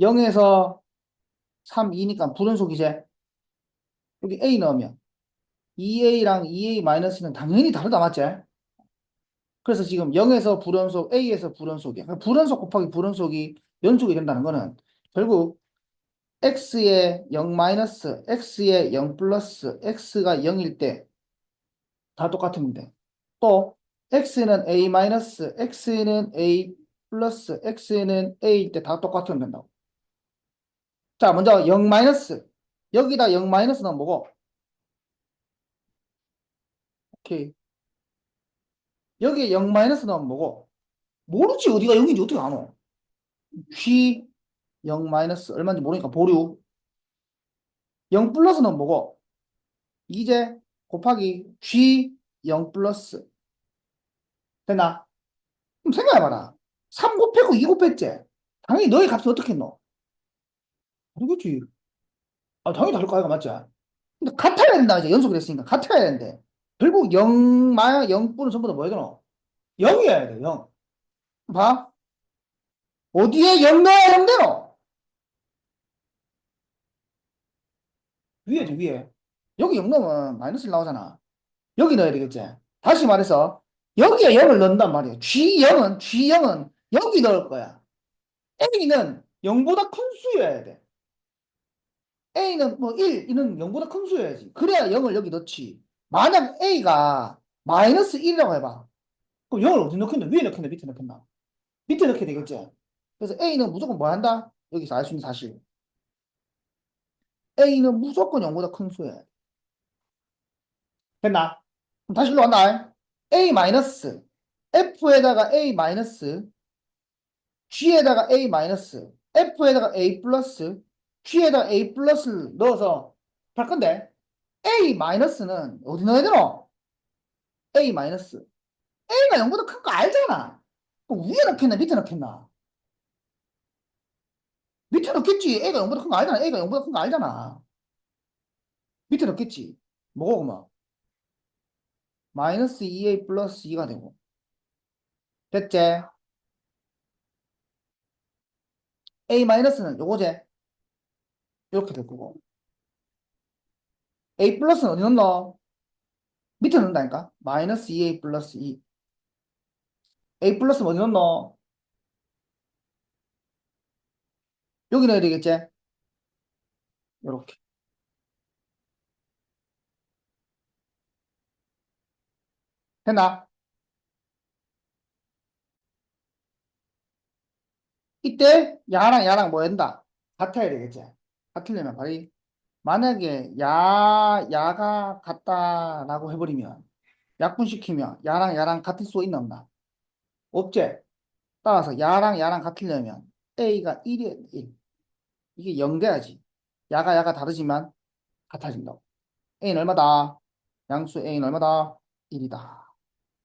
0에서 3, 2니까 불연속이지. 여기 A 넣으면 2A랑 2A 마이너스는 당연히 다르다, 맞지? 그래서 지금 0에서 불연속, A에서 불연속이야. 그러니까 불연속 곱하기 불연속이 연속이 된다는 거는 결국 X에 0 마이너스, X에 0 플러스, X가 0일 때다 돼. 또 X는 A 마이너스, X는 A 플러스, X는 A일 때 다 똑같으면 된다고. 자, 먼저 0 마이너스. 여기다 0 마이너스는 뭐고? 오케이. 여기에 0 마이너스 넣으면 뭐고? 모르지 어디가 0인지 어떻게 아노? G 0 마이너스 얼마인지 모르니까 보류 0 플러스는 뭐고? 이제 곱하기 G 0 플러스 됐나? 그럼 생각해봐라 3 곱했고 2 곱했지? 당연히 너의 값은 어떻게 했노? 모르겠지 아 당연히 다를 거 아이가 맞지? 근데 같아야 된다 이제 연속을 했으니까 같아야 되는데 결국 0 마야 0분은 전부 다뭐 해야 되노? 0이어야 돼 0. 봐. 어디에 0 넣어야 0 되노? 위에지 위에. 여기 0 넣으면 마이너스 1 나오잖아. 여기 넣어야 되겠지? 다시 말해서 여기에 0을 넣는단 말이야. G0은 G0은 여기 넣을 거야. A는 0보다 큰 수여야 돼. A는 뭐 1, 이는 0보다 큰 수여야지. 그래야 0을 여기 넣지. 만약 A가 마이너스 1이라고 해봐. 그럼 0을 어디 넣겠나? 위에 넣겠나? 밑에 넣겠나? 밑에 넣게 되겠지? 그래서 A는 무조건 뭐 한다? 여기서 알 수 있는 사실. A는 무조건 0보다 큰 수여야 돼. 됐나? 그럼 다시 일로 간다. A 마이너스, F에다가 A 마이너스, G에다가 A 마이너스, F에다가 A 플러스, G에다가 A 플러스를 넣어서 할 건데, A 마이너스는 어디 넣어야 되노? A 마이너스. A가 0보다 큰 거 알잖아. 위에 넣겠나, 밑에 넣겠나? 밑에 넣겠지. A가 0보다 큰 거 알잖아. A가 0보다 큰 거 알잖아. 밑에 넣겠지. 뭐고, 그러면? 마이너스 2a 플러스 2가 되고. 됐지? a 마이너스는 요거제. 이렇게 될 거고. a 플러스는 어디 넣노? 밑에 넣는다니까? 마이너스 2a 플러스 2. a 플러스는 어디 넣노? 여기 넣어야 되겠지? 요렇게. 됐나? 이때 야랑 야랑 뭐 한다? 같아야 되겠지? 같으려면 바로 만약에 야, 야가 같다라고 해버리면 약분시키면 야랑 야랑 같을 수 있나 없나? 없지? 따라서 야랑 야랑 같으려면 A가 1이야 1. 이게 0 돼야지. 야가 야가 다르지만 같아진다고. A는 얼마다? 양수 A는 얼마다? 1이다.